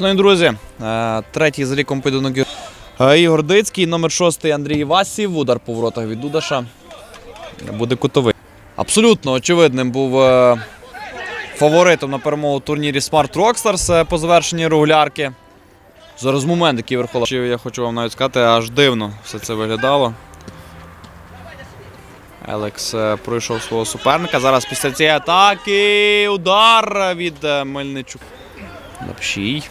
Шановні друзі, е, третій за ліком поєдинок Е, Ігор Дицький, номер шостий Андрій Васів. Удар по воротах від Дудаша. Буде кутовий. Абсолютно очевидним був е, фаворитом на перемогу у турнірі Smart Rockstars по завершенні регулярки. Зараз момент, який Верхола. Я хочу вам навіть сказати, аж дивно все це виглядало. Елекс пройшов свого суперника. Зараз після цієї атаки удар від Мельничук. Лапшій.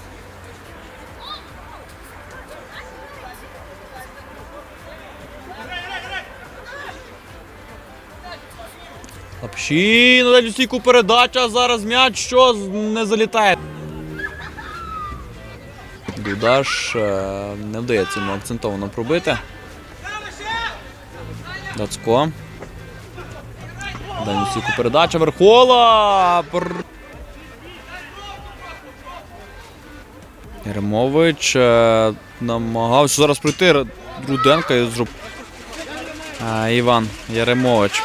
Лапшій, на дальню стійку передача. Зараз м'яч, що не залітає. Дудаш е, не вдається йому акцентовано пробити. Дацько. Дальню стійку передача. Верхола. Єремович е, намагався зараз пройти Руденка і зроб... А, Іван Яремович.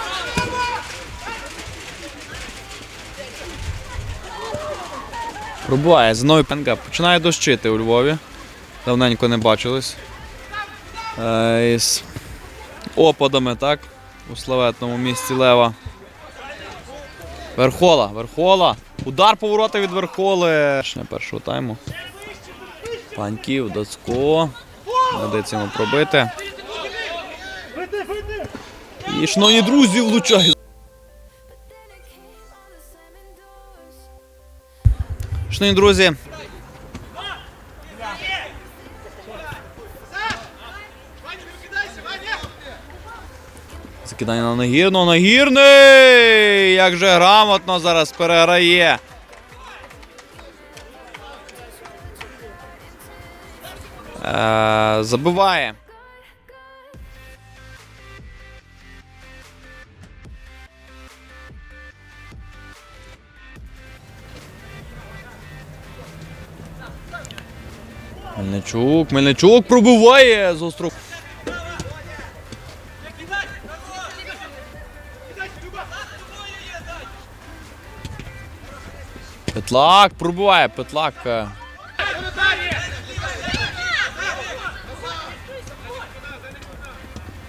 Пробуває Зиновій Пенга. Починає дощити у Львові. Давненько не бачились. Е, із опадами, так? У славетному місті Лева. Верхола, Верхола. Удар поворота від Верхоли. Першого тайму. Паньків, Доцько. Доведеться йому пробити. І шановні друзі, влучає. Шановні друзі. Закидання на Нагірного. Нагірний! Як же грамотно зараз переграє. Е, забиває. Мельничук, Мельничук пробиває з остров. Петлак пробиває, Петлак. е.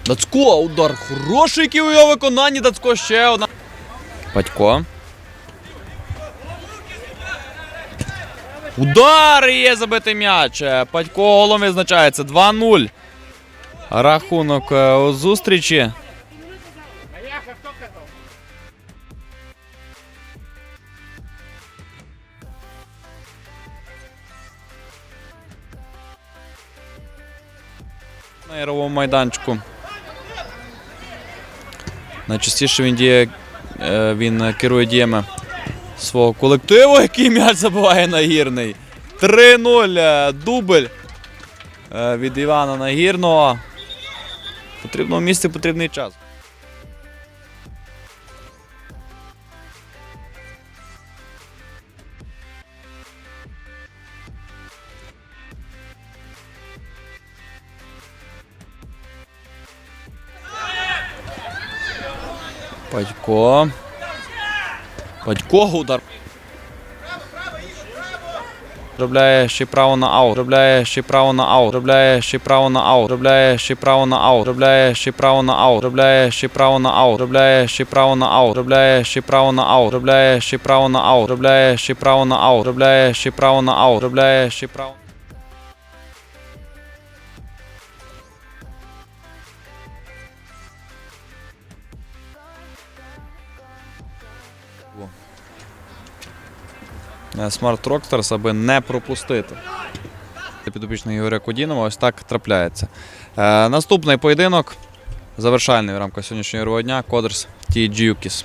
Дацько, удар хороший, який у його виконанні. Дацько ще одна. Батько. Удар і є забитий м'яч. Е, Падько голом відзначається 2-0. Рахунок е, у зустрічі. На ігровому майданчику. Найчастіше він діє, е, він керує діями свого колективу, який м'яч забиває нагірний. 3-0. е, Дубль е, від Івана Нагірного. Потрібно місце, потрібний час. Падько. Падько удар. Робляє ще право на аут. Робляє ще право на аут. Робляє ще право на аут. Робляє ще право на аут. Робляє ще право на аут. Робляє ще право на аут. Робляє ще право на аут. Робляє ще право на аут. Робляє ще право на аут. Робляє ще право на аут. Робляє ще право на аут. Робляє ще право. Smart Рокстерс, аби не пропустити. Підопічний Ігоря Кудінова ось так трапляється. Е, наступний поєдинок, завершальний в рамках сьогоднішнього дня, Кодерс Ті Джюкіс.